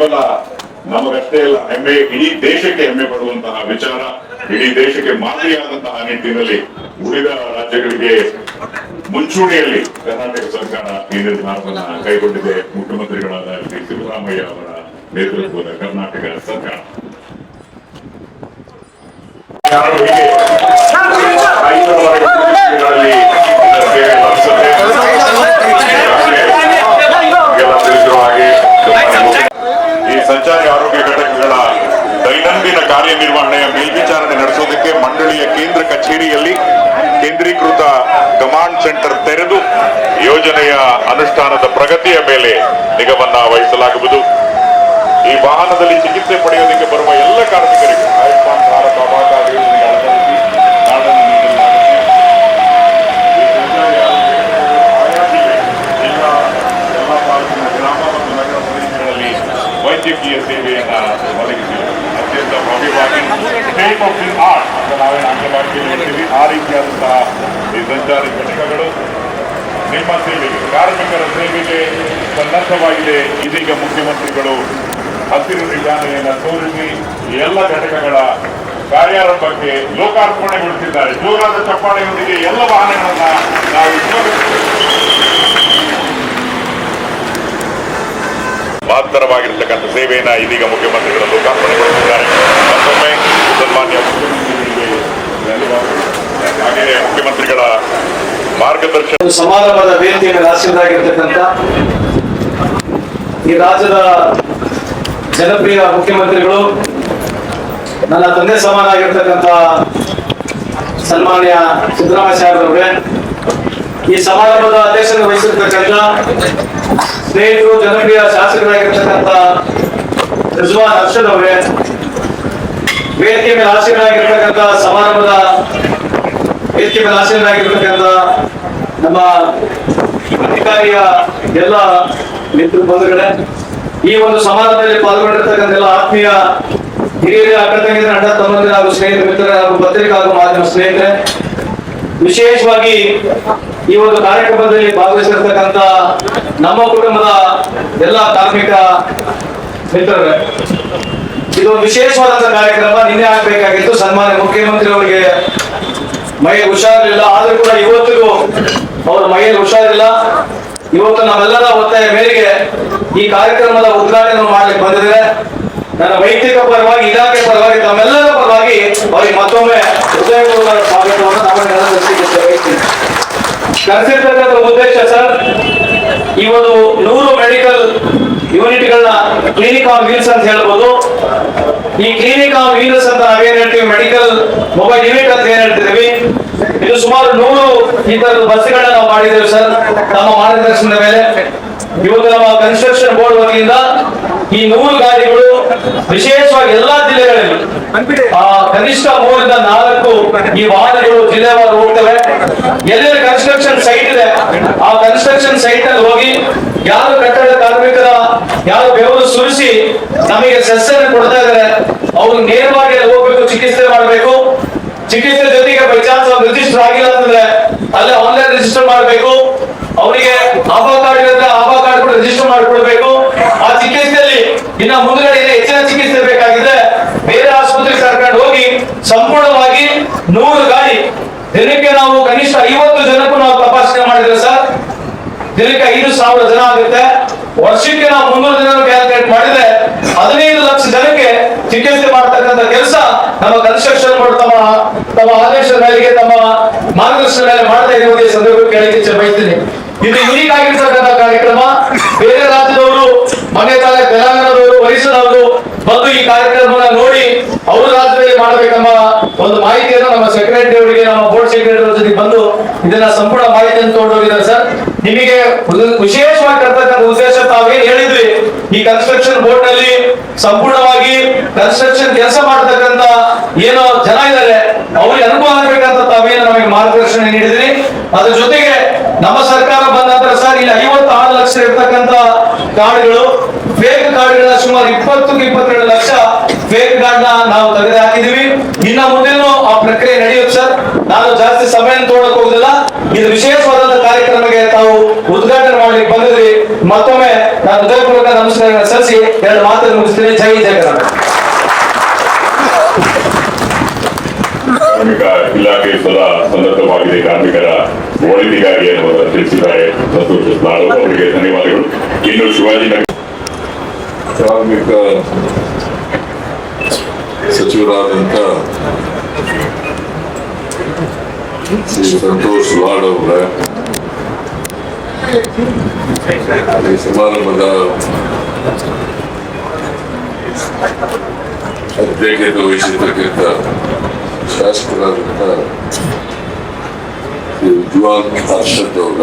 ಕೇವಲ ನಮಗಷ್ಟೇ ಅಲ್ಲ ಹೆಮ್ಮೆ ಇಡೀ ದೇಶಕ್ಕೆ ಹೆಮ್ಮೆ ಪಡುವಂತಹ ವಿಚಾರ ಇಡೀ ದೇಶಕ್ಕೆ ಮಾದರಿಯಾದಂತಹ ನಿಟ್ಟಿನಲ್ಲಿ ಉಳಿದ ರಾಜ್ಯಗಳಿಗೆ ಮುಂಚೂಣಿಯಲ್ಲಿ ಕರ್ನಾಟಕ ಸರ್ಕಾರ ಈ ನಿರ್ಧಾರವನ್ನ ಕೈಗೊಂಡಿದೆ. ಮುಖ್ಯಮಂತ್ರಿಗಳಾದ ಶ್ರೀ ಸಿದ್ದರಾಮಯ್ಯ ಅವರ ನೇತೃತ್ವದ ಕರ್ನಾಟಕ ಸರ್ಕಾರ ಹೀಗೆ ಐದರವರೆಗೆ ಕುಟುಂಬಗಳಲ್ಲಿ ಇದರ ಸೇವೆ ಲಭಿಸುತ್ತೆ. ಈಗೆಲ್ಲ ತಿಳಿಸಿರುವ ಹಾಗೆ ಈ ಸಂಚಾರಿ ಆರೋಗ್ಯ ಘಟಕಗಳ ದೈನಂದಿನ ಕಾರ್ಯನಿರ್ವಹಣೆಯ ಮೇಲ್ವಿಚಾರಣೆ ನಡೆಸೋದಕ್ಕೆ ಮಂಡಳಿಯ ಕೇಂದ್ರ ಕಚೇರಿಯಲ್ಲಿ ಕೇಂದ್ರೀಕೃತ ಕಮಾಂಡ್ ಸೆಂಟರ್ ತೆರೆದು ಯೋಜನೆಯ ಅನುಷ್ಠಾನದ ಪ್ರಗತಿಯ ಮೇಲೆ ನಿಗಮನ ವಹಿಸಲಾಗುವುದು. ಈ ವಾಹನದಲ್ಲಿ ಚಿಕಿತ್ಸೆ ಪಡೆಯೋದಕ್ಕೆ ಬರುವ ಎಲ್ಲ ಕಾರ್ಮಿಕರಿಗೂ ಆಯುಷ್ಮಾನ್ ಭಾರತ ಅಪಘಾತ ಆ ರೀತಿಯಾದಂತಹ ಈ ಸಂಚಾರಿ ಘಟಕಗಳು ನಿಮ್ಮ ಸೇವೆಗೆ ಕಾರ್ಮಿಕರ ಸೇವೆಗೆ ಸನ್ನದ್ಧವಾಗಿದೆ ಇದೀಗ ಮುಖ್ಯಮಂತ್ರಿಗಳು ಹಸಿರು ನಿಶಾನೆಯನ್ನು ತೋರಿಸಿ ಎಲ್ಲ ಘಟಕಗಳ ಕಾರ್ಯಾರಂಭಕ್ಕೆ ಲೋಕಾರ್ಪಣೆಗೊಳಿಸಿದ್ದಾರೆ ಜೋರಾದ ಚಪ್ಪಾಳೆಯೊಂದಿಗೆ ಎಲ್ಲ ವಾಹನಗಳನ್ನು ನಾವು. ಮಹತ್ತರವಾಗಿರ್ತಕ್ಕಂಥ ಸೇವೆಯನ್ನು ಇದೀಗ ಮುಖ್ಯಮಂತ್ರಿಗಳು ಲೋಕಾರ್ಪಣೆಗೊಳಿಸಿದ್ದಾರೆ ಮತ್ತೊಮ್ಮೆ ಸನ್ಮಾನ್ಯ ಮುಖ್ಯಮಂತ್ರಿಗಳಿಗೆ ಧನ್ಯವಾದಗಳು. ಹಾಗೆಯೇ ಮುಖ್ಯಮಂತ್ರಿಗಳ ಮಾರ್ಗದರ್ಶನ ಸಮಾರಂಭದ ವೇದಿಕೆ ಮೇಲೆ ಈ ರಾಜ್ಯದ ಜನಪ್ರಿಯ ಮುಖ್ಯಮಂತ್ರಿಗಳು, ನನ್ನ ತಂದೆ ಸಮಾನಾಗಿರ್ತಕ್ಕಂಥ ಸನ್ಮಾನ್ಯ ಸಿದ್ದರಾಮಯ್ಯ ಸಾಹೇಬ್ರವ್ರೆ, ಈ ಸಮಾರಂಭದ ಅಧ್ಯಕ್ಷತೆ ವಹಿಸಿರ್ತಕ್ಕಂಥ ಸ್ನೇಹಿತರು, ಜನಪ್ರಿಯ ಶಾಸಕರಾಗಿರ್ತಕ್ಕಂಥ ರಿಜ್ವಾನ್ ಅರ್ಷದ್ ಅವರೇ, ವೇದಿಕೆ ಮೇಲೆ ಆಸೀನರಾಗಿರ್ತಕ್ಕಂಥ ಸಮಾರಂಭದ ವೇದಿಕೆ ಮೇಲೆ ನಮ್ಮ ಅಧಿಕಾರಿಯ ಎಲ್ಲ ಮಿತ್ರ ಬಂಧುಗಳೇ, ಈ ಒಂದು ಸಮಾರಂಭದಲ್ಲಿ ಪಾಲ್ಗೊಂಡಿರ್ತಕ್ಕಂಥ ಎಲ್ಲ ಆತ್ಮೀಯ ಹಿರಿಯರ ಅಕ್ಕ ಅಣ್ಣ ತಮ್ಮಂದಿರ ಹಾಗೂ ಸ್ನೇಹಿತರ, ಮಿತ್ರರ ಹಾಗೂ ಪತ್ರಿಕಾ ಹಾಗೂ ಮಾಧ್ಯಮ ಸ್ನೇಹಿತರೆ, ವಿಶೇಷವಾಗಿ ಈ ಒಂದು ಕಾರ್ಯಕ್ರಮದಲ್ಲಿ ಭಾಗವಹಿಸಿರ್ತಕ್ಕಂಥ ನಮ್ಮ ಕುಟುಂಬದ ಎಲ್ಲ ಕಾರ್ಮಿಕ ಮಿತ್ರರೇ ಇದು ವಿಶೇಷವಾದಂತ ಕಾರ್ಯಕ್ರಮ, ನಿನ್ನೆ ಆಗ್ಬೇಕಾಗಿತ್ತು. ಸನ್ಮಾನ್ಯ ಮುಖ್ಯಮಂತ್ರಿ ಅವರಿಗೆ ಮೈಗೆ ಹುಷಾರಿಲ್ಲ, ಆದ್ರೂ ಕೂಡ ಇವತ್ತಿಗೂ ಅವರ ಮೈಯಲ್ಲಿ ಹುಷಾರಿಲ್ಲ. ಇವತ್ತು ನಾವೆಲ್ಲರ ಒತ್ತಾಯ ಮೇರೆಗೆ ಈ ಕಾರ್ಯಕ್ರಮದ ಉದ್ಘಾಟನೆ ಮಾಡಲಿಕ್ಕೆ ಬಂದಿದೆ ನನ್ನ ವೈಯಕ್ತಿಕ ಪರವಾಗಿ, ಇಲಾಖೆ ಪರವಾಗಿ, ತಮ್ಮೆಲ್ಲರ ಪರವಾಗಿ ಅವರಿಗೆ ಮತ್ತೊಮ್ಮೆ ಹೃದಯಪೂರ್ವಕ ಸ್ವಾಗತವನ್ನು ಕರೆಸಿರ್ತಕ್ಕಂಥ ಉದ್ದೇಶ ಸರ್, ಈ ಒಂದು ನೂರು ಮೆಡಿಕಲ್ ಯೂನಿಟ್ಗಳನ್ನ ಕ್ಲಿನಿಕ್ ಆನ್ ವೀಲ್ಸ್ ಅಂತ ಹೇಳ್ಬೋದು. ಈ ಕ್ಲಿನಿಕ್ ಆನ್ ವೀಲ್ಸ್ ಅಂತ ನಾವೇನ್ ಹೇಳ್ತೀವಿ? ಮೆಡಿಕಲ್ ಮೊಬೈಲ್ ಯೂನಿಟ್ ಅಂತ ಏನ್ ಇದು ಸುಮಾರು ನೂರು ಈ ಬಸ್ಗಳನ್ನ ನಾವು ಮಾಡಿದ್ದೇವೆ ಸರ್, ನಮ್ಮ ಮಾರ್ಗದರ್ಶನದ ಮೇಲೆ. ಇವತ್ತು ನಮ್ಮ ಕನ್ಸ್ಟ್ರಕ್ಷನ್ ಬೋರ್ಡ್ ವತಿಯಿಂದ ಈ ನೂರು ಗಾಡಿಗಳು ವಿಶೇಷವಾಗಿ ಎಲ್ಲಾ ಜಿಲ್ಲೆಗಳಲ್ಲಿ ಕನಿಷ್ಠ ಮೂರಿಂದ ನಾಲ್ಕು ಈ ವಾಹನಗಳು ಜಿಲ್ಲೆವಾರು ಹೋಗ್ತವೆ. ಕನ್ಸ್ಟ್ರಕ್ಷನ್ ಸೈಟ್ ಇದೆ. ಆ ಕನ್ಸ್ಟ್ರಕ್ಷನ್ ಸೈಟ್ ಅಲ್ಲಿ ಹೋಗಿ ಯಾರು ಕಟ್ಟಡ ಕಾರ್ಮಿಕರ ಯಾರು ಬೆವರು ಸುರಿಸಿ ನಮಗೆ ಸಸ್ಯನ ಕೊಡ್ತಾ ಇದ್ದಾರೆ, ಅವ್ರು ನೇರವಾಗಿ ಅಲ್ಲಿ ಹೋಗ್ಬೇಕು, ಚಿಕಿತ್ಸೆ ಮಾಡಬೇಕು. ಚಿಕಿತ್ಸೆ ಜೊತೆಗೆ ಬೈ ಚಾನ್ಸ್ ಅವ್ರು ರಿಜಿಸ್ಟರ್ ಆಗಿಲ್ಲ ಅಂತಂದ್ರೆ ಅಲ್ಲೇ ಆನ್ಲೈನ್ ರಿಜಿಸ್ಟರ್ ಮಾಡಬೇಕು. ಅವರಿಗೆ ಆಭಾ ಕಾರ್ಡ್ ಇರುತ್ತೆ ಆಭಾ ಕಾರ್ಡ್ ಕೂಡ ರಿಜಿಸ್ಟರ್ ಮಾಡಿಕೊಡ್ಬೇಕು. ಆ ಚಿಕಿತ್ಸೆಯಲ್ಲಿ ಇನ್ನ ಮುಂದ್ಗಡೆ ಹೆಚ್ಚಿನ ಚಿಕಿತ್ಸೆ ಬೇಕಾಗಿದೆ. ಬೇರೆ ಆಸ್ಪತ್ರೆಗೆ ಕರ್ಕೊಂಡು ಹೋಗಿ ಸಂಪೂರ್ಣವಾಗಿ ನೂರು ಗಾಡಿ ದಿನಕ್ಕೆ ನಾವು ಕನಿಷ್ಠ ಐವತ್ತು ಜನಕ್ಕೂ ನಾವು ತಪಾಸಣೆ ಮಾಡಿದ್ರೆ ಸರ್, ದಿನಕ್ಕೆ ಐದು ಸಾವಿರ ಜನ ಆಗುತ್ತೆ. ವರ್ಷಕ್ಕೆ ನಾವು ಮುನ್ನೂರು ಜನ ಕ್ಯಾಲ್ಕುಲೇಟ್ ಮಾಡಿದ್ರೆ ಹದಿನೈದು ಲಕ್ಷ ಜನಕ್ಕೆ ಚಿಕಿತ್ಸೆ ಮಾಡ್ತಕ್ಕಂಥ ಕೆಲಸ ನಮ್ಮ ಕನ್ಸ್ಟ್ರಕ್ಷನ್ ತಮ್ಮ ತಮ್ಮ ಆದೇಶದ ಮೇಲೆ ತಮ್ಮ ಮಾರ್ಗದರ್ಶನ ಮೇಲೆ ಮಾಡ್ತಾ ಇರುವುದೇ ಸಂದರ್ಭಕ್ಕೆ ಇಚ್ಛೆ ಬಯಸ್ತೀನಿ ಇದು ಯೂನಿಕ್ ಆಗಿರ್ತಕ್ಕಂಥ ಕಾರ್ಯಕ್ರಮ ಬೇರೆ ರಾಜ್ಯದವರು ಮನೆ ತಾಳೆ ತೆಲಂಗಾಣದವರು ಒರಿಸ್ಸಾದವರು ಬಂದು ಈ ಕಾರ್ಯಕ್ರಮನ ನೋಡಿ ಅವ್ರ ರಾಜ್ಯದಲ್ಲಿ ಮಾಡಬೇಕೆಂಬ ಒಂದು ಮಾಹಿತಿಯನ್ನು ನಮ್ಮ ಸೆಕ್ರೆಟರಿ ಅವರಿಗೆ, ನಮ್ಮ ಬೋರ್ಡ್ ಸೆಕ್ರೆಟರಿ ಜೊತೆಗೆ ಜೊತೆ ಬಂದು ಇದನ್ನ ಸಂಪೂರ್ಣ ಮಾಹಿತಿಯನ್ನು ತಗೊಂಡೋಗಿದ್ದಾರೆ ಸರ್. ನಿಮಗೆ ವಿಶೇಷವಾಗಿ ಕರ್ತಕ್ಕಂಥ ಉದ್ದೇಶ ತಾವೇನು ಹೇಳಿದ್ರಿ? ಈ ಕನ್ಸ್ಟ್ರಕ್ಷನ್ ಬೋರ್ಡ್ನಲ್ಲಿ ಸಂಪೂರ್ಣವಾಗಿ ಕನ್ಸ್ಟ್ರಕ್ಷನ್ ಕೆಲಸ ಮಾಡತಕ್ಕಂತ ಏನೋ ಜನ ಇದ್ದಾರೆ. ಅವ್ರಿಗೆ ಅನುಭವ ಆಗ್ಬೇಕಂತ ತಾವೇನು ನಮಗೆ ಮಾರ್ಗದರ್ಶನ ನೀಡಿದ್ರಿ. ಅದ್ರ ಜೊತೆಗೆ ನಮ್ಮ ಸರ್ಕಾರ ಬಂದ ನಂತರ ಸರ್, ಇಲ್ಲಿ ಐವತ್ತಾರು ಲಕ್ಷ ಇರ್ತಕ್ಕಂತ ಕಾರ್ಡ್ಗಳು ಫೇಕ್ ಕಾರ್ಡ್ಗಳ ಸುಮಾರು ಇಪ್ಪತ್ತು ಇಪ್ಪತ್ತೆರಡು ಲಕ್ಷ ಫೇಕ್ ಕಾರ್ಡ್ ನಾವು ತೆಗೆದು ಹಾಕಿದೀವಿ ಇನ್ನ ಮುಂದೆನೂ ಆ ಪ್ರಕ್ರಿಯೆ ನಡೆಯುತ್ತೆ ಸರ್. ನಾನು ಜಾಸ್ತಿ ಸಮಯ ತೋಡಕ್ ಹೋಗುದಿಲ್ಲ. ಇದು ವಿಶೇಷವಾದಂತ ಕಾರ್ಯಕ್ರಮಕ್ಕೆ ತಾವು ಉದ್ಘಾಟನೆ ಮಾಡ್ಲಿಕ್ಕೆ ಬಂದಿದ್ರಿ ಮತ್ತೊಮ್ಮೆ ನಾನು ಹೃದಯಪೂರ್ವಕ ನಮಸ್ಕಾರ ಸಲ್ಲಿಸಿ ಎರಡು ಮಾತನ್ನು ಮುಗಿಸ್ತೀನಿ. ಜೈ ಜಯ ಕಾರ್ಮಿಕ ಇಲಾಖೆ ಸದಾ ಸನ್ನದ್ಧವಾಗಿದೆ. ಕಾರ್ಮಿಕರ ಒಳಿತಿಗಾಗಿ ಅನ್ನುವಂತ ತಿಳಿಸಿದ್ದಾರೆ. ಸಂತೋಷ್ ನಾಳು ಅವರಿಗೆ ಧನ್ಯವಾದಗಳು. ಇನ್ನು ಶಿವಾಜಿನಗರ ಕಾರ್ಮಿಕ ಸಚಿವರಾದಂಥ ಶ್ರೀ ಸಂತೋಷ್ ಲಾಡ್ ಅವರ ಸಮಾರಂಭದ ಅಧ್ಯಕ್ಷತೆ ವಹಿಸಿರ್ತಕ್ಕಂಥ ಶಾಸಕರಾದಂಥ ಉಜ್ವಲ್ ಹರ್ಷದ್ ಅವರ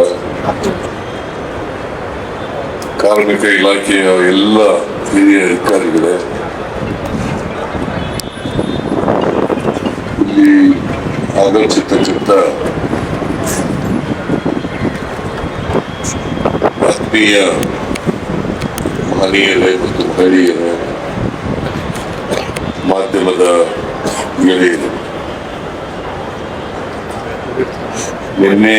ಕಾರ್ಮಿಕ ಇಲಾಖೆಯ ಎಲ್ಲ ಹಿರಿಯ ಅಧಿಕಾರಿಗಳೇ ಇಲ್ಲಿ ಆಗಮಿಸಿರ್ತಕ್ಕಂಥ ಆತ್ಮೀಯ ಮಹನೀಯರೇ ಮತ್ತು ಮಹಿಳೆಯರೇ ಮಾಧ್ಯಮದ ಗೆಳೆಯರು ನಿನ್ನೆ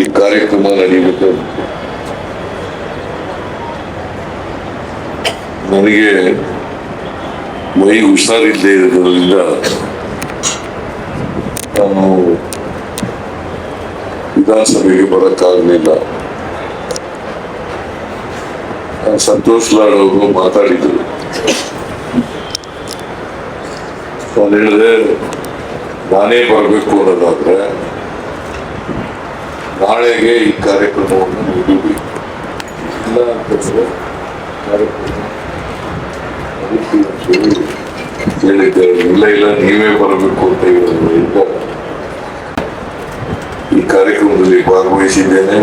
ಈ ಕಾರ್ಯಕ್ರಮ ನಡೆಯಬೇಕು ನನಗೆ ಮೈ ಹುಷಾರಿಲ್ಲದೆ ಇರೋದ್ರಿಂದ ನಾನು ವಿಧಾನಸಭೆಗೆ ಬರೋಕ್ಕಾಗಲಿಲ್ಲ. ಸಂತೋಷ್ ಲಾಡ್ ಅವರು ಮಾತಾಡಿದರು. ನಾನು ಹೇಳಿದೆ ನಾನೇ ಬರಬೇಕು ಅನ್ನೋದಾದ್ರೆ ನಾಳೆಗೆ ಈ ಕಾರ್ಯಕ್ರಮವನ್ನು ಮುಗಿಬೇಕು. ಇಲ್ಲ ಅಂತಂದ್ರೆ ಕಾರ್ಯಕ್ರಮ ಹೇಳಿದ್ದಾರೆ ಇಲ್ಲ ಇಲ್ಲ, ನೀವೇ ಬರಬೇಕು ಅಂತ ಹೇಳೋದ್ರಿಂದ ಈ ಕಾರ್ಯಕ್ರಮದಲ್ಲಿ ಭಾಗವಹಿಸಿದ್ದೇನೆ.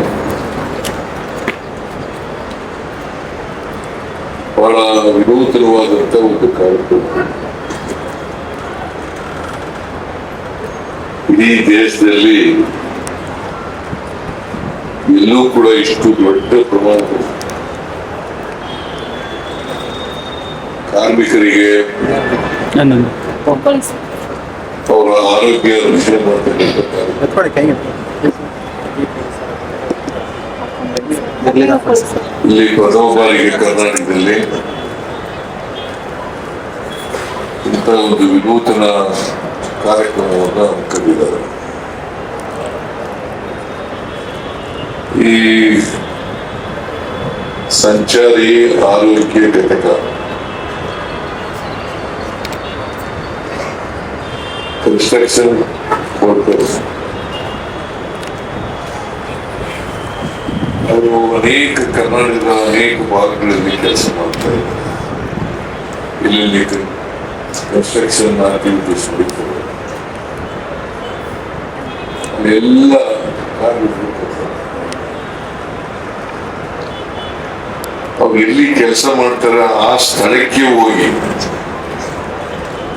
ಬಹಳ ವಿನೂತನವಾದಂತ ಒಂದು ಕಾರ್ಯಕ್ರಮ. ಇಡೀ ದೇಶದಲ್ಲಿ ಇಲ್ಲೂ ಕೂಡ ಇಷ್ಟು ದೊಡ್ಡ ಪ್ರಮಾಣ ಕಾರ್ಮಿಕರಿಗೆ ಅವರ ಆರೋಗ್ಯ ರಕ್ಷಣೆ. ಇಲ್ಲಿ ಪ್ರಥಮ ಬಾರಿಗೆ ಕರ್ನಾಟಕದಲ್ಲಿ ಇಂಥ ಒಂದು ವಿನೂತನ ಕಾರ್ಯಕ್ರಮವನ್ನು ಹಮ್ಮಿಕೊಂಡಿದ್ದಾರೆ ಈ ಸಂಚಾರಿ ಆರೋಗ್ಯ ಘಟಕ ಕನ್ಸ್ಟ್ರಕ್ಷನ್ ವರ್ಕರ್ಸ್ ಅವರು ಅನೇಕ ಕರ್ನಾಟಕದ ಅನೇಕ ಭಾಗಗಳಲ್ಲಿ ಕೆಲಸ ಮಾಡ್ತಾ ಇದ್ದಾರೆ ಇಲ್ಲಿ ಕನ್ಸ್ಟ್ರಕ್ಷನ್ ಆಕ್ಟಿವಿಟೀಸ್ ನಡೀತದೆ ಅಲ್ಲೆಲ್ಲ ಅವ್ರು ಎಲ್ಲಿ ಕೆಲಸ ಮಾಡ್ತಾರ ಆ ಸ್ಥಳಕ್ಕೆ ಹೋಗಿ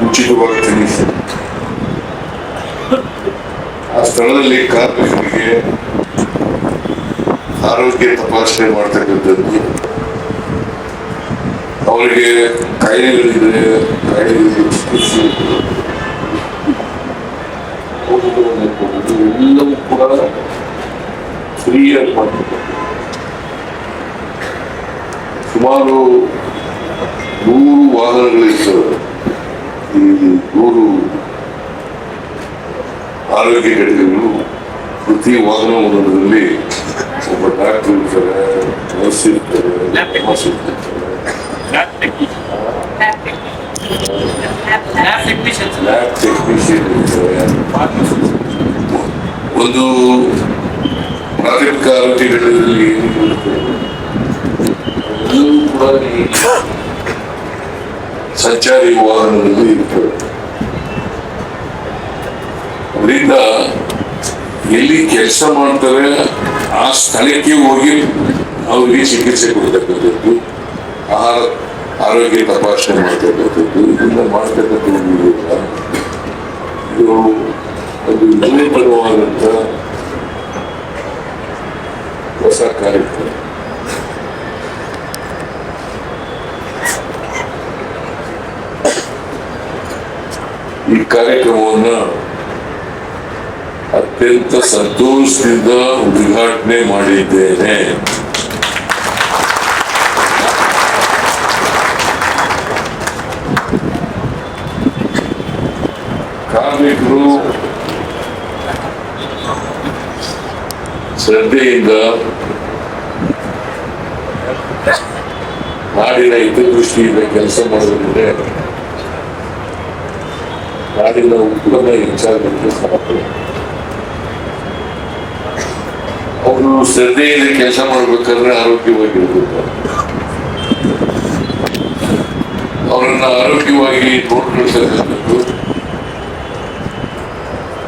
ಉಚಿತವಾಗಿ ತಿಳಿಸಿ ಆ ಸ್ಥಳದಲ್ಲಿ ಕಾರ್ಮಿಕರಿಗೆ ಆರೋಗ್ಯ ತಪಾಸಣೆ ಮಾಡ್ತಕ್ಕಂಥದ್ದು. ಅವರಿಗೆ ಕಾಯಿಲೆಗಳಿದ್ರೆ ಕಾಯಿಲೆಗಳಿಗೆ ಚಿಕಿತ್ಸೆ ಔಷಧವನ್ನು ಕೊಡುವುದು ಎಲ್ಲವೂ ಕೂಡ ಫ್ರೀಯಾಗಿ ಸುಮಾರು ನೂರು ವಾಹನಗಳಿರ್ತವೆ ಈ ನೂರು ಆರೋಗ್ಯ ಘಟಕಗಳು ಪ್ರತಿ ವಾಹನ ಒಂದೊಂದರಲ್ಲಿ ಒಬ್ಬ ಡಾಕ್ಟರ್ ಇರ್ತಾರೆ ನರ್ಸ್ ಇರ್ತಾರೆ ನರ್ಸ್ ಇರ್ತಾರೆ ಒಂದು ಪ್ರಾಥಮಿಕ ಆರೋಗ್ಯ ಘಟಕದಲ್ಲಿ ಎಲ್ಲವೂ ಕೂಡ ಸಂಚಾರಿ ವಾಹನಗಳಲ್ಲಿ ಇರ್ತವೆ ಅದರಿಂದ ಎಲ್ಲಿ ಕೆಲಸ ಮಾಡ್ತಾರೆ ಆ ಸ್ಥಳಕ್ಕೆ ಹೋಗಿ ಅವರಿಗೆ ಚಿಕಿತ್ಸೆ ಕೊಡ್ತಕ್ಕಂಥದ್ದು. ಆಹಾರ ಆರೋಗ್ಯ ತಪಾಸಣೆ ಮಾಡ್ತಕ್ಕಂಥದ್ದು ಇದನ್ನ ಮಾಡ್ತಕ್ಕಂಥದ್ದು ಇದು ಒಂದು ಹೊಸ ಕಾರ್ಯಕ್ರಮ. ಈ ಕಾರ್ಯಕ್ರಮವನ್ನು ಅತ್ಯಂತ ಸಂತೋಷದಿಂದ ಉದ್ಘಾಟನೆ ಮಾಡಿದ್ದೇನೆ ಕಾರ್ಮಿಕರು ಶ್ರದ್ಧೆಯಿಂದ ನಾಡಿನ ಹಿತದೃಷ್ಟಿಯಿಂದ ಕೆಲಸ ಮಾಡುವುದಿದೆ ನಾಡಿನ ಉತ್ಪನ್ನ ಹೆಚ್ಚಾಗಲಿಕ್ಕೆ ಅವರು ಶ್ರದ್ಧೆಯಿಂದ ಕೆಲಸ ಮಾಡ್ಬೇಕಾದ್ರೆ ಆರೋಗ್ಯವಾಗಿರ್ಬೇಕು. ಅವರನ್ನ ಆರೋಗ್ಯವಾಗಿ ನೋಡ್ಕೊಳ್ತಕ್ಕಂಥದ್ದು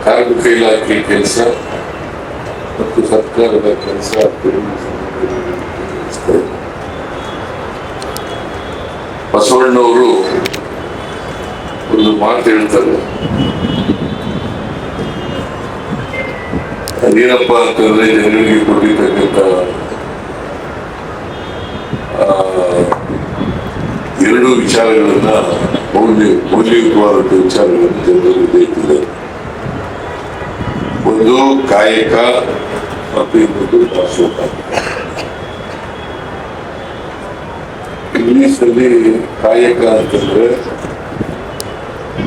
ಕಾರ್ಮಿಕ ಇಲಾಖೆ ಕೆಲಸ. ಮತ್ತು ಸರ್ಕಾರದ ಕೆಲಸ ಬಸವಣ್ಣವರು ಒಂದು ಮಾತು ಹೇಳ್ತಾರೆ ನೀರಪ್ಪ ಅಂತಂದ್ರೆ ಜನರಿಗೆ ಕೊಟ್ಟಿರ್ತಕ್ಕಂಥ ಎರಡು ವಿಚಾರಗಳನ್ನ ಮೌಲ್ಯ ಮೌಲ್ಯಯುತವಾದಂಥ ವಿಚಾರಗಳನ್ನು ಜನರಲ್ಲಿ ಒಂದು ಕಾಯಕ ಮತ್ತು ಇನ್ನೊಂದು ದಾಸೋಹ ಇಂಗ್ಲಿಷ್ ಅಲ್ಲಿ ಕಾಯಕ ಅಂತಂದ್ರೆ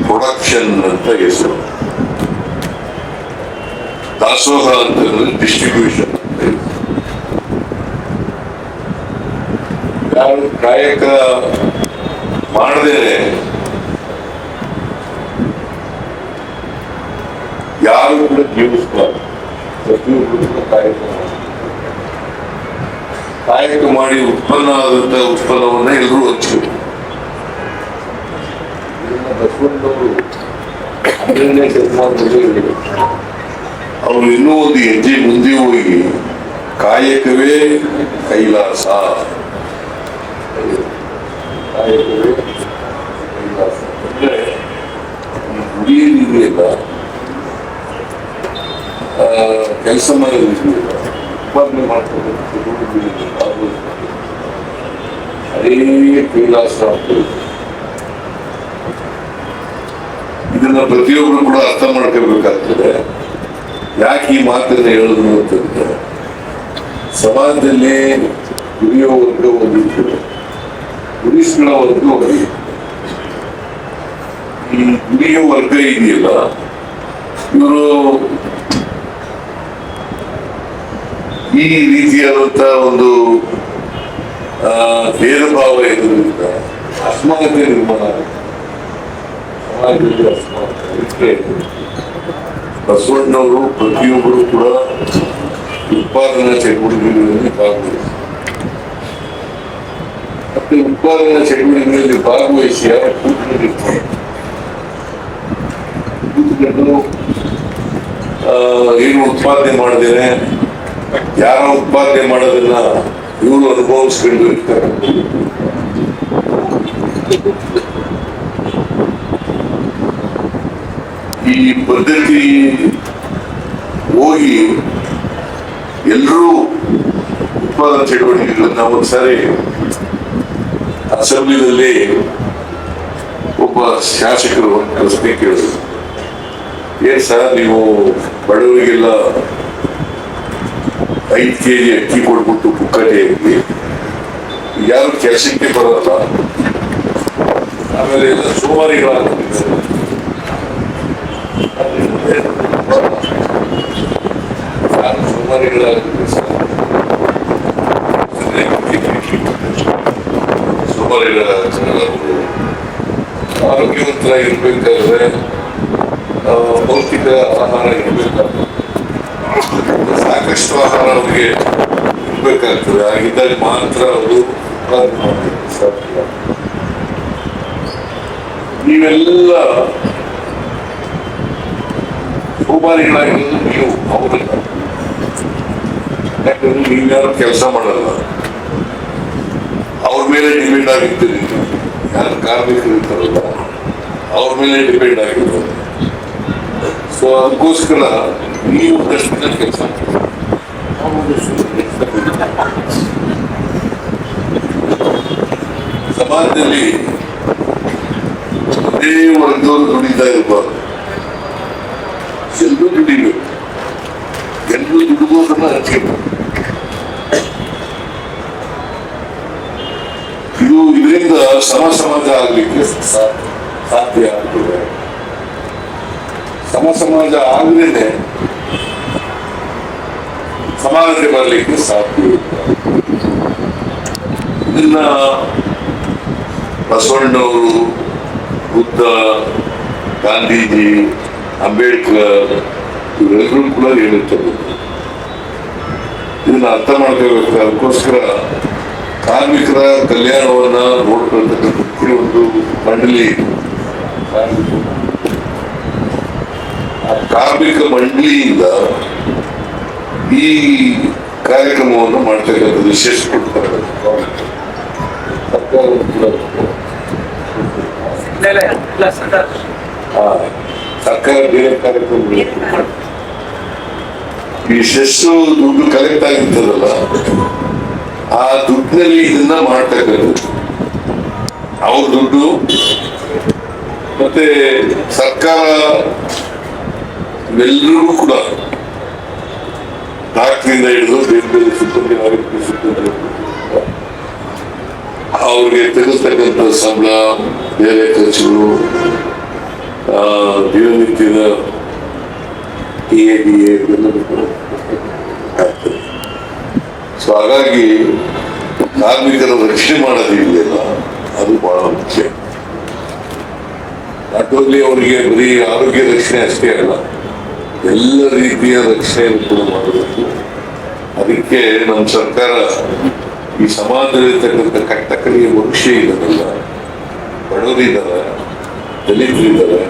ಪ್ರೊಡಕ್ಷನ್ ಅಂತ ಹೆಸರು. ದಾಸೋಹ ಅಂತಂದ್ರೆ ಡಿಸ್ಟ್ರಿಬ್ಯೂಷನ್. ಯಾರು ಕಾಯಕ ಮಾಡದೇನೆ ಯಾರು ಕೂಡ ಜೀವಿಸ್ಬಾರ್ದು. ಪ್ರತಿಯೊಬ್ಬರು ಕಾಯಕ ಮಾಡಿ ಉತ್ಪನ್ನ ಆದಂತ ಉತ್ಪನ್ನವನ್ನ ಎಲ್ಲರೂ ಹಂಚಬೇಕು ಬಸವಣ್ಣವರು ಹನ್ನೆರಡನೇ. ಅವರು ಇನ್ನೂ ಒಂದು ಹೆಜ್ಜೆ ಮುಂದೆ ಹೋಗಿ ಕಾಯಕವೇ ಕೈಲಾಸ ಕಾಯಕವೇ ಕೈಲಾಸ ಅಂದ್ರೆ ಗುಡಿ ಇದೆಯಲ್ಲ ಕೆಲಸ ಉತ್ಪಾದನೆ ಮಾಡ್ಕೋಬೇಕು ಅದೇ ಕೈಲಾಸ. ಇದನ್ನ ಪ್ರತಿಯೊಬ್ಬರು ಕೂಡ ಅರ್ಥ ಮಾಡ್ಕೋಬೇಕಾಗ್ತದೆ ಯಾಕೆ ಈ ಮಾತನ್ನ ಹೇಳಿದ್ರು ಅಂತಂದ್ರೆ, ಸಮಾಜದಲ್ಲಿ ದುಡಿಯೋ ವರ್ಗ ಒಂದಿರ್ತದೆ ದುಡಿಸ್ಕೊಳ್ಳೋ ವರ್ಗ ಒಂದು ಈ ದುಡಿಯೋ ವರ್ಗ ಇದೆಯಲ್ಲ, ಇವರು ಈ ರೀತಿಯಾದಂತ ಒಂದು ಭೇದ ಭಾವ ಇರುವುದರಿಂದ ಅಸ್ಮಾನತೆ ನಿರ್ಮಾಣ. ಸಮಾಜದಲ್ಲಿ ಬಸವಣ್ಣವರು ಪ್ರತಿಯೊಬ್ಬರು ಕೂಡ ಉತ್ಪಾದನಾ ಚಟುವಟಿಕೆಗಳಲ್ಲಿ ಭಾಗವಹಿಸಿ ಮತ್ತೆ ಉತ್ಪಾದನಾ ಚಟುವಟಿಕೆಗಳಲ್ಲಿ ಭಾಗವಹಿಸಿ ಯಾರು ಏನು ಉತ್ಪಾದನೆ ಮಾಡಿದ್ದೇನೆ? ಯಾರ ಉತ್ಪಾದನೆ ಮಾಡೋದನ್ನ ಇವರು ಅನುಭವಿಸ್ಕೊಂಡು ಇರ್ತಾರೆ. ಈ ಪದ್ಧತಿ ಹೋಗಿ ಎಲ್ಲರೂ ಉತ್ಪಾದನಾ ಚಟುವಟಿಕೆಗಳನ್ನ ಒಂದ್ಸಾರಿ ಅಸೆಂಬ್ಲಿನಲ್ಲಿ ಒಬ್ಬ ಶಾಸಕರು ಪ್ರಶ್ನೆ ಕೇಳಿದ್ರು. ಏನ್ ಸರ್, ನೀವು ಬಡವರಿಗೆಲ್ಲ ಐದು ಕೆ ಜಿ ಅಕ್ಕಿ ಕೊಟ್ಬಿಟ್ಟು ಪುಕ್ಕಟೆಯಾಗಿ ಯಾರು ಕೆಲಸಕ್ಕೆ ಬರಲ್ಲ. ಆಮೇಲೆ ಎಲ್ಲ ಸೋಮಾರಿಗಳಾಗ್ತಿದ್ದಾರೆ ಯಾರು ಸೋಮಾರಿಗಳಾಗ್ತಿದ್ದಾರೆ ಸರ್? ಸೋಮಾರಿಗಳಾಗ್ತಾರೆ ಆರೋಗ್ಯವಂತರಾಗಿರ್ಬೇಕಾದ್ರೆ ಭೌತಿಕ ಆಹಾರ ಇರಬೇಕಾಗ್ತದೆ ಸಾಕಷ್ಟು ಆಹಾರ ಅವರಿಗೆ ಬೇಕಾಗ್ತದೆ. ಹಾಗಿದ್ದಾಗ ಮಾತ್ರ ಅವರು ಸಾಧ್ಯ. ನೀವೆಲ್ಲ ಸೋಮಾರಿಗಳಾಗಿರೋದು ನೀವು ಅವರಲ್ಲ ಯಾಕಂದ್ರೆ ನೀವ್ಯಾರು ಕೆಲಸ ಮಾಡಲ್ಲ. ಅವ್ರ ಮೇಲೆ ಡಿಪೆಂಡ್ ಆಗಿರ್ತೀರಿ ಯಾರು ಕಾರ್ಮಿಕರು ಇರ್ತಾರಲ್ಲ, ಅವ್ರ ಮೇಲೆ ಡಿಪೆಂಡ್ ಆಗಿರ್ತಾರೆ ಸೊ ಅದಕ್ಕೋಸ್ಕರ ನೀವು ಕಷ್ಟ ಕೆಲಸ ಸಮಾಜದಲ್ಲಿ ಒಂದೇ ಒಂದು ದುಡಿತಾ ಇರಬಾರ್ದು ಎಲ್ಲರೂ ದುಡಿಬೇಕು ಎಲ್ಲರೂ ದುಡಿಬೋದನ್ನ ಹಂಚ್ಬೇಕು ಇದು ಇದರಿಂದ ಸಮ ಸಮಾಜ ಆಗ್ಲಿಕ್ಕೆ ಸಾಧ್ಯ ಆಗ್ತದೆ. ಸಮ ಸಮಾಜ ಆಗದೇನೆ ಸಮಾನತೆ ಬರಲಿಕ್ಕೆ ಸಾಧ್ಯ ಇದನ್ನ ಬಸವಣ್ಣವರು ಬುದ್ಧ, ಗಾಂಧೀಜಿ, ಅಂಬೇಡ್ಕರ್ ಇವರೆಲ್ಲರೂ ಕೂಡ ಹೇಳುತ್ತಾರೆ ಇದನ್ನ ಅರ್ಥ ಮಾಡ್ಕೋಬೇಕು ಅದಕ್ಕೋಸ್ಕರ ಕಾರ್ಮಿಕರ ಕಲ್ಯಾಣವನ್ನ ನೋಡ್ಕೊಳ್ತಕ್ಕಂಥ ಒಂದು ಮಂಡಳಿ ಆ ಕಾರ್ಮಿಕ ಮಂಡಳಿಯಿಂದ ಈ ಕಾರ್ಯಕ್ರಮವನ್ನು ಮಾಡ್ತಕ್ಕಂಥದ್ದು ವಿಶೇಷ ಕೊಡ್ತಾರೆ. ಸರ್ಕಾರ ಕೂಡ ಇಲ್ಲ ಸರ್ಕಾರ ದುಡ್ಡು ಕಲೆಕ್ಟ್ ಆಗಿರ್ತದಲ್ಲ, ಆ ದುಡ್ಡಿನಲ್ಲಿ ಇದನ್ನ ಮಾಡ್ತಕ್ಕಂಥದ್ದು ಅವ್ರ ದುಡ್ಡು, ಮತ್ತೆ ಸರ್ಕಾರ ಎಲ್ಲರಿಗೂ ಕೂಡ ಡಾಕ್ಟ್ರಿಂದ ಹಿಡಿದು ಬೇರೆ ಬೇರೆ ಸಿಬ್ಬಂದಿ ಸಿಬ್ಬಂದಿ ಅವ್ರಿಗೆ ತೆಗೆಸ್ತಕ್ಕಂಥ ಸಂಬಳ, ಬೇರೆ ಖರ್ಚುಗಳು ದಿನನಿತ್ಯದ ಎ ಡಿ ಎ ಸೊ ಹಾಗಾಗಿ ಕಾರ್ಮಿಕರ ರಕ್ಷಣೆ ಮಾಡೋದಿದೆಯಲ್ಲ ಅದು ಬಹಳ ಮುಖ್ಯ. ನಾಟ್ ಅವರಿಗೆ ಬರೀ ಆರೋಗ್ಯ ರಕ್ಷಣೆ ಅಷ್ಟೇ ಅಲ್ಲ, ಎಲ್ಲ ರೀತಿಯ ರಕ್ಷಣೆಯನ್ನು ಕೂಡ ಮಾಡಬೇಕು. ಅದಕ್ಕೆ ನಮ್ಮ ಸರ್ಕಾರ ಈ ಸಮಾಜದಲ್ಲಿರ್ತಕ್ಕಂಥ ಕಟ್ಟಕಡೆಯ ಮನುಷ್ಯ ಇದ್ದಾರಲ್ಲ, ಬಡವರಿದ್ದಾರೆ, ದಲಿತರಿದ್ದಾರೆ,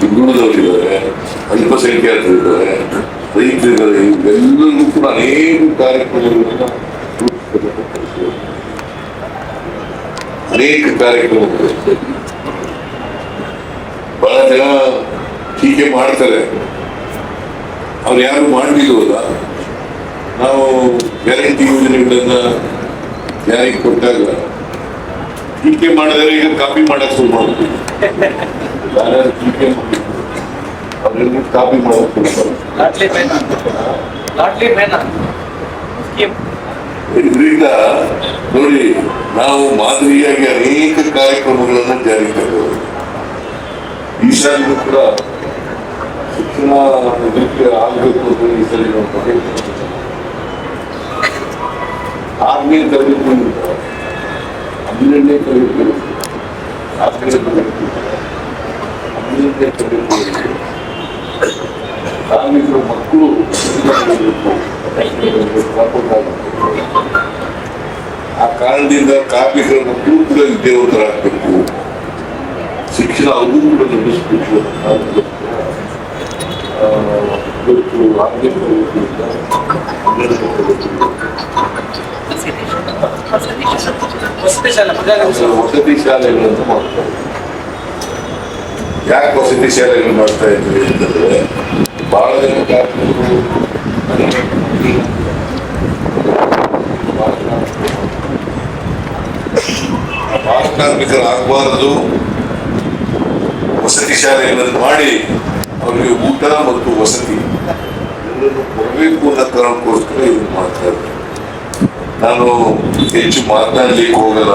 ಹಿಂದುಳಿದವರಿದ್ದಾರೆ, ಅಲ್ಪಸಂಖ್ಯಾತರಿದ್ದಾರೆ, ರೈತರಿದ್ದಾರೆ ಇವೆಲ್ಲರಿಗೂ ಕೂಡ ಅನೇಕ ಕಾರ್ಯಕ್ರಮಗಳನ್ನ. ಅನೇಕ ಕಾರ್ಯಕ್ರಮಗಳು ಬಹಳ ಜನ ಹೀಗೆ ಮಾಡ್ತಾರೆ ಅವ್ರು ಯಾರು ಮಾಡಲಿಲ್ವಲ್ಲ ನಾವು ಗ್ಯಾರಂಟಿ ಯೋಜನೆಗಳನ್ನ ಜಾರಿಗೆ ಕೊಟ್ಟಾಗ ಟೀಕೆ ಮಾಡಿದರೆ ಈಗ ಕಾಪಿ ಮಾಡಕ್ ಶುರು ಮಾಡ್ತೀವಿ ಯಾರ್ಯಾರು ಟೀಕೆ ಮಾಡಿದ್ರು ಅವರೆಲ್ಲ ಕಾಪಿ ಮಾಡಕ್ ಶುರು ಇದರಿಂದ ನೋಡಿ ನಾವು ಮಾದರಿಯಾಗಿ ಅನೇಕ ಕಾರ್ಯಕ್ರಮಗಳನ್ನ ಜಾರಿ ತರಬಹುದು ಈ ಸಾರಿಗೂ ಕೂಡ ಶಿಕ್ಷಣ ಆಗಬೇಕು ಆಗ್ಬೇಕು ಅಂತ ಈ ಸಲ ನಾವು ಪ್ರಯತ್ನ ಮಾಡ್ತೀವಿ. ಆರನೇ ತರಗತಿ ಹನ್ನೆರಡನೇ ತರಗತಿ ಹತ್ತನೇ ತರಗತಿ ಹನ್ನೆರಡನೇ ತರಗತಿ ಕಾರ್ಮಿಕರ ಮಕ್ಕಳು ಆ ಕಾರಣದಿಂದ ಕಾರ್ಮಿಕರ ಮಕ್ಕಳು ಕೂಡ ವಿದ್ಯಾವಂತರಾಗಬೇಕು ಶಿಕ್ಷಣ ಅವ್ರಿಗೂ ಕೂಡ ನಡೆಸಬೇಕು ಇವತ್ತು ಆರನೇ ತರಗತಿಯಿಂದ ಹನ್ನೆರಡನೇ ತರಗತಿ ವಸತಿ ಶಾಲೆಗಳನ್ನು ಮಾಡ್ತಾರೆ ಯಾಕೆ ವಸತಿ ಶಾಲೆಗಳು ಮಾಡ್ತಾ ಇದ್ವಿ ಅಂತಂದ್ರೆ ಬಹಳ ಜನ ಕಾರ್ಮಿಕರು ಬಾಲ ಕಾರ್ಮಿಕರಾಗಬಾರದು. ವಸತಿ ಶಾಲೆಗಳನ್ನು ಮಾಡಿ ಅವರಿಗೆ ಊಟ ಮತ್ತು ವಸತಿ ಎಲ್ಲರೂ ಕೊಡಬೇಕು ಅನ್ನೋ ಕಾರಣಕ್ಕೋಸ್ಕರ ಇದು ಮಾಡ್ತಾ ಇದ್ದಾರೆ ನಾನು ಹೆಚ್ಚು ಮಾತನಾಡ್ಲಿಕ್ಕೆ ಹೋಗಲ್ಲ.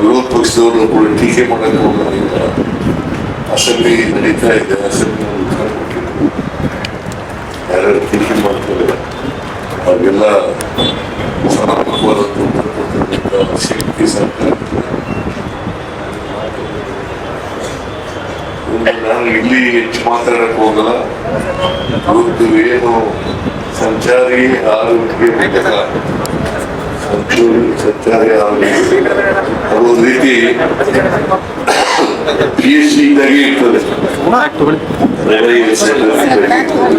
ವಿರೋಧ ಪಕ್ಷದವರು ಕೂಡ ಟೀಕೆ ಮಾಡಕ್ಕೆ ಹೋಗಲ್ಲ. ಅಸೆಂಬ್ಲಿ ನಡೀತಾ ಇದೆ, ಅಸೆಂಬ್ಲಿ ಯಾರ್ಯಾರು ಟೀಕೆ ಮಾಡ್ತಾರೆ, ಅವ್ರಿಗೆಲ್ಲ ಶಕ್ತಿ ಸರ್ಕಾರ ನಾನು ಇಲ್ಲಿ ಹೆಚ್ಚು ಮಾತಾಡಕ್ಕೆ ಹೋಗಲ್ಲ. ಇವತ್ತು ಏನು ಸಂಚಾರಿ ಆರೋಗ್ಯ ಘಟಕ ಸಂಚಾರಿ ಸಂಚಾರಿ ಆರೋಗ್ಯ ಅದೊಂದು ರೀತಿ ಪಿ ಎಚ್ ಡಿ ಇದ್ದಾಗೆ ಇರ್ತದೆ Primary research ಇದ್ದಾಗೆ ಇರ್ತದೆ.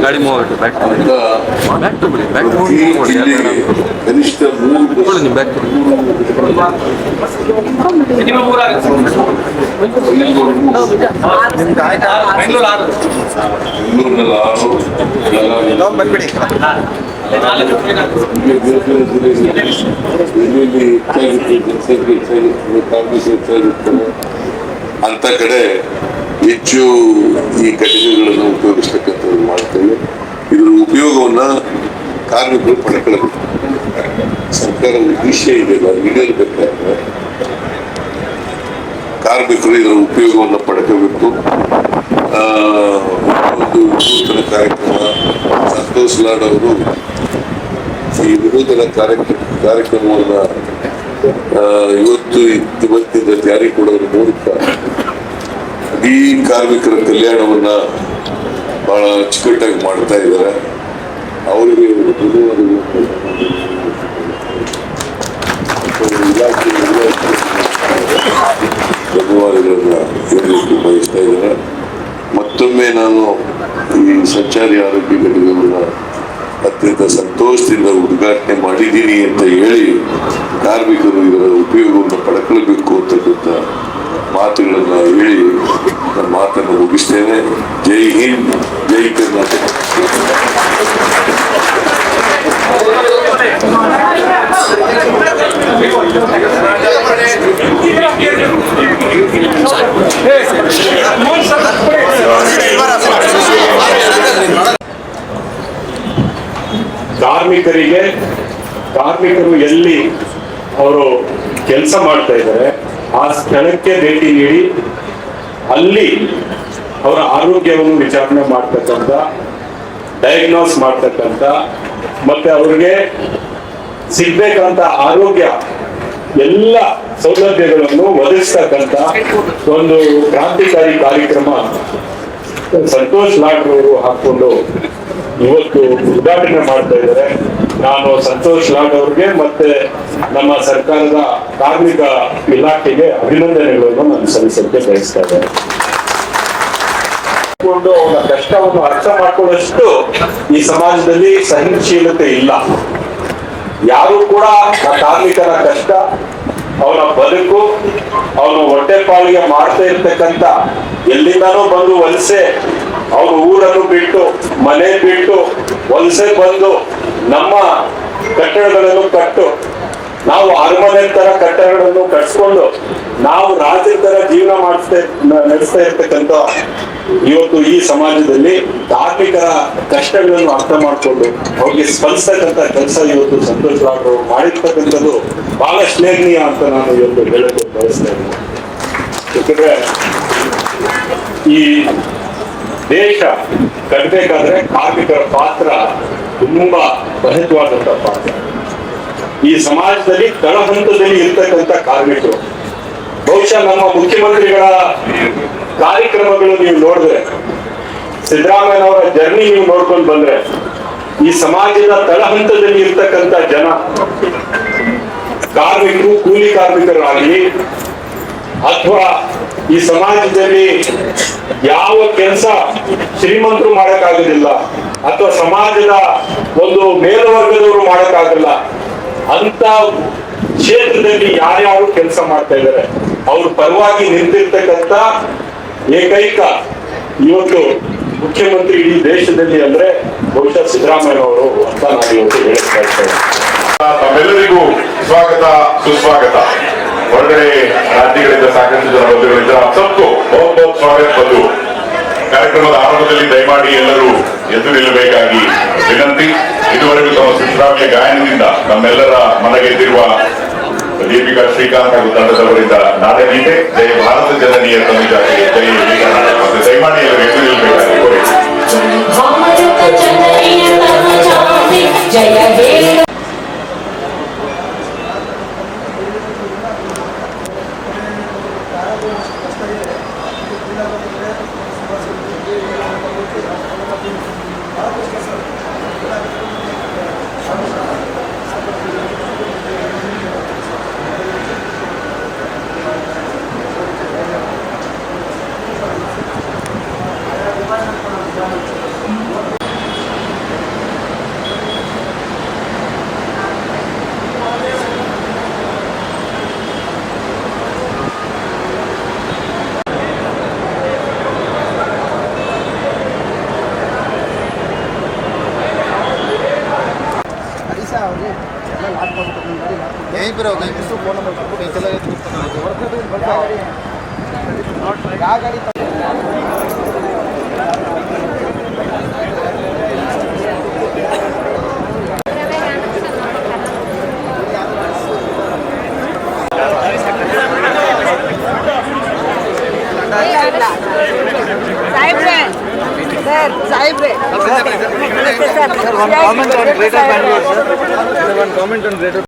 ಗಾಡಿ ಮೂವ್ ಆಗುತ್ತೆ ಬ್ಯಾಕ್ ಅಂತ ಬ್ಯಾಕ್ ತಗೊಳ್ಳಿ ಬ್ಯಾಕ್ ಪ್ರತಿ ಜಿಲ್ಲೆಗೆ ಕನಿಷ್ಠ ಮೂರು ತಗೊಳ್ಳಿ ನೀವು ಬ್ಯಾಕ್ ನಿಮ್ಮ ಊರಾಗುತ್ತೆ ಬೆಂಗಳೂರು ಆರು ಬೆಂಗಳೂರಿನಲ್ಲಿ ಆರು ಬೆಳಗಾವಿ ನಾಲ್ಕು ಎಲ್ಲೆಲ್ಲಿ ಹೆಚ್ಚಾಗಿರ್ತದೆ ಜನಸಂಖ್ಯೆ ಹೆಚ್ಚಾಗಿರ್ತದೆ ಕಾರ್ಮಿಕ ಹೆಚ್ಚಾಗಿರ್ತದೆ ಅಂತ ಕಡೆ ಹೆಚ್ಚು ಈ ಕಟ್ಟಿಗೆಗಳನ್ನು ಉಪಯೋಗಿಸ್ತಕ್ಕಂಥದ್ದು ಮಾಡ್ತೇವೆ. ಇದರ ಉಪಯೋಗವನ್ನ ಕಾರ್ಮಿಕರು ಪಡ್ಕೊಳ್ಬೇಕು ಸರ್ಕಾರ ಉದ್ದೇಶ ಇದೆ ಈಡೇರಬೇಕಾದ್ರೆ ಕಾರ್ಮಿಕರು ಇದರ ಉಪಯೋಗವನ್ನು ಪಡ್ಕೋಬೇಕು. ಒಂದು ನೂತನ ಕಾರ್ಯಕ್ರಮ, ಸಂತೋಷ್ ಲಾಡ್ ಅವರು ಈ ವಿನೂತನ ಕಾರ್ಯಕ್ರಮ ಕಾರ್ಯಕ್ರಮವನ್ನ ಆ, ಇವತ್ತು ಇವತ್ತಿಂದ ಜಾರಿ ಕೊಡೋದ್ರ ಮೂಲಕ ಇಡೀ ಕಾರ್ಮಿಕರ ಕಲ್ಯಾಣವನ್ನ ಬಹಳ ಅಚ್ಚುಕಟ್ಟಾಗಿ ಮಾಡ್ತಾ ಇದ್ದಾರೆ. ಅವರಿಗೆ ಧನ್ಯವಾದಗಳು ಮತ್ತು ಧನ್ಯವಾದಗಳನ್ನ ಹೇಳಲಿಕ್ಕೆ ಬಯಸ್ತಾ ಇದ್ದಾರೆ. ಮತ್ತೊಮ್ಮೆ ನಾನು ಈ ಸಂಚಾರಿ ಆರೋಗ್ಯ ಘಟಕವನ್ನು ಅತ್ಯಂತ ಸಂತೋಷದಿಂದ ಉದ್ಘಾಟನೆ ಮಾಡಿದ್ದೀನಿ ಅಂತ ಹೇಳಿ ಕಾರ್ಮಿಕರು ಇದರ ಉಪಯೋಗವನ್ನು ಪಡ್ಕೊಳ್ಬೇಕು ಅಂತಕ್ಕಂಥ ಮಾತುಗಳನ್ನು ಹೇಳಿ ನನ್ನ ಮಾತನ್ನು ಮುಗಿಸ್ತೇನೆ. ಜೈ ಹಿಂದ್, ಜೈ ಕರ್ನಾಟಕ. ಕಾರ್ಮಿಕರಿಗೆ ಕಾರ್ಮಿಕರು ಎಲ್ಲಿ ಅವರು ಕೆಲಸ ಮಾಡ್ತಾ ಇದ್ದಾರೆ, ಆ ಸ್ಥಳಕ್ಕೆ ಭೇಟಿ ನೀಡಿ, ಅಲ್ಲಿ ಅವರ ಆರೋಗ್ಯವನ್ನು ವಿಚಾರಣೆ ಮಾಡ್ತಕ್ಕಂಥ ಡಯಾಗ್ನೋಸ್ ಮಾಡ್ತಕ್ಕಂಥ, ಮತ್ತೆ ಅವ್ರಿಗೆ ಸಿಗ್ಬೇಕಂತ ಆರೋಗ್ಯ, ಎಲ್ಲ ಸೌಲಭ್ಯಗಳನ್ನು ಒದಗಿಸ್ತಕ್ಕಂಥ ಒಂದು ಕ್ರಾಂತಿಕಾರಿ ಕಾರ್ಯಕ್ರಮ ಸಂತೋಷ್ ಲಾಡ್ ಅವರು ಹಾಕೊಂಡು ಇವತ್ತು ಉದ್ಘಾಟನೆ ಮಾಡ್ತಾ ಇದ್ದಾರೆ. ನಾನು ಸಂತೋಷ್ ಲಾಡ್ ಅವ್ರಿಗೆ ಮತ್ತೆ ನಮ್ಮ ಸರ್ಕಾರದ ಕಾರ್ಮಿಕ ಇಲಾಖೆಗೆ ಅಭಿನಂದನೆಗಳನ್ನು ನಾನು ಸಲ್ಲಿಸಲಿಕ್ಕೆ ಬಯಸ್ತಾ ಇದ್ದೇನೆ. ಅವರ ಕಷ್ಟವನ್ನು ಅರ್ಥ ಮಾಡ್ಕೊಳ್ಳೋಷ್ಟು ಈ ಸಮಾಜದಲ್ಲಿ ಸಹನಶೀಲತೆ ಇಲ್ಲ. ಯಾರು ಕೂಡ ಆ ಕಾರ್ಮಿಕರ ಕಷ್ಟ ಅವನ ಬದುಕು ಅವನು ಹೊಟ್ಟೆ ಪಾಳಿಗೆ ಮಾಡ್ತಾ ಇರ್ತಕ್ಕಂತ ಎಲ್ಲಿಂದಾನೂ ಬಂದು ವಲಸೆ, ಅವನು ಊರನ್ನು ಬಿಟ್ಟು, ಮನೆ ಬಿಟ್ಟು, ವಲಸೆ ಬಂದು ನಮ್ಮ ಕಟ್ಟಡಗಳನ್ನು ಕಟ್ಟು, ನಾವು ಅರಮನೆ ತರ ಕಟ್ಟಡಗಳನ್ನು ಕಟ್ಸ್ಕೊಂಡು ನಾವು ರಾಜ್ಯದ ತರ ಜೀವನ ಮಾಡಿಸ್ತಾ ನಡೆಸ್ತಾ ಇರ್ತಕ್ಕಂಥ ಇವತ್ತು ಈ ಸಮಾಜದಲ್ಲಿ ಧಾರ್ಮಿಕರ ಕಷ್ಟಗಳನ್ನು ಅರ್ಥ ಮಾಡಿಕೊಂಡು ಅವ್ರಿಗೆ ಸ್ಪಂದಿಸ್ತಕ್ಕಂಥ ಕೆಲಸ ಇವತ್ತು ಸಂತೋಷ್ ಮಾಡಿರ್ತಕ್ಕಂಥದ್ದು ಬಹಳ ಶ್ಲೇಘನೀಯ ಅಂತ ನಾನು ಇವತ್ತು ಹೇಳಲು ಬಯಸ್ತಾ ಇದ್ದೀನಿ. ಯಾಕಂದ್ರೆ ಈ ದೇಶ ಕಟ್ಟಬೇಕಾದ್ರೆ ಕಾರ್ಮಿಕರ ಪಾತ್ರ ತುಂಬಾ ಬಹಿತವಾದಂತ ಪಾತ್ರ. ಈ ಸಮಾಜದಲ್ಲಿ ತಳಹಂತದಲ್ಲಿ ಇರ್ತಕ್ಕಂಥ ಕಾರ್ಮಿಕರು ಬಹುಶಃ ನಮ್ಮ ಮುಖ್ಯಮಂತ್ರಿಗಳ ಕಾರ್ಯಕ್ರಮಗಳು ನೀವು ನೋಡಿದ್ರೆ, ಸಿದ್ದರಾಮಯ್ಯನವರ ಜರ್ನಿ ನೀವು ನೋಡ್ಕೊಂಡು ಬಂದ್ರೆ, ಈ ಸಮಾಜದ ತಳಹಂತದಲ್ಲಿ ಇರ್ತಕ್ಕಂಥ ಜನ, ಕಾರ್ಮಿಕರು, ಕೂಲಿ ಕಾರ್ಮಿಕರಾಗಲಿ, ಅಥವಾ ಈ ಸಮಾಜದಲ್ಲಿ ಯಾವ ಕೆಲಸ ಶ್ರೀಮಂತರು ಮಾಡಕ್ಕಾಗೋದಿಲ್ಲ, ಅಥವಾ ಸಮಾಜದ ಒಂದು ಮೇಲ್ವರ್ಗದವರು ಮಾಡಕ್ಕಾಗಲ್ಲ ಅಂತ ಕ್ಷೇತ್ರದಲ್ಲಿ ಯಾರ್ಯಾರು ಕೆಲಸ ಮಾಡ್ತಾ ಇದ್ದಾರೆ? ಅವ್ರ ಪರವಾಗಿ ನಿಂತಿರ್ತಕ್ಕಂಥ ಏಕೈಕ ಇವತ್ತು ಮುಖ್ಯಮಂತ್ರಿ ಇಡೀ ದೇಶದಲ್ಲಿ ಅಂದ್ರೆ ಬಹುಶಃ ಸಿದ್ದರಾಮಯ್ಯ ಅವರು ಅಂತ ನಾನು ಇವತ್ತು ಹೇಳ್ತಾ ಇದ್ದೇನೆ ತಮ್ಮೆಲ್ಲರಿಗೂ ಸ್ವಾಗತ, ಸುಸ್ವಾಗತ. ಹೊರಗಡೆ ರಾಜ್ಯಗಳಿಂದ ಸಾಕಷ್ಟು ಜನ ಬಂಧುಗಳಿಂದ ತಪ್ಪು ಬಹು ಬಹುತ್ ಸ್ವಾಗತ ಬಂದು ಕಾರ್ಯಕ್ರಮದ ಆರಂಭದಲ್ಲಿ ದಯಮಾಡಿ ಎಲ್ಲರೂ ಎದ್ದು ನಿಲ್ಲಬೇಕಾಗಿ ವಿನಂತಿ. ಇದುವರೆಗೂ ತಮ್ಮ ಸಿದ್ದರಾಮಯ್ಯ ಗಾಯನದಿಂದ ನಮ್ಮೆಲ್ಲರ ಮನಗೆದ್ದಿರುವ ದೀಪಿಕಾ ಶ್ರೀಕಾಂತ್ ಹಾಗೂ ತಂಡದವರಿಂದ ನಾಡಗೀತೆ ಜಯ ಭಾರತ ಜನನೀಯ ಸಂವಿಧಾನ ಜೈ ಮತ್ತೆ ದಯಮಾಡಿ ಎಲ್ಲರೂ ಬೇರೆ ಹೋಗಿ ಇಷ್ಟು ಫೋನ್ ನಂಬರ್ ಯಾವ ಗಾಡಿ Sir, one comment on greater Bangalore, sir. One comment on greater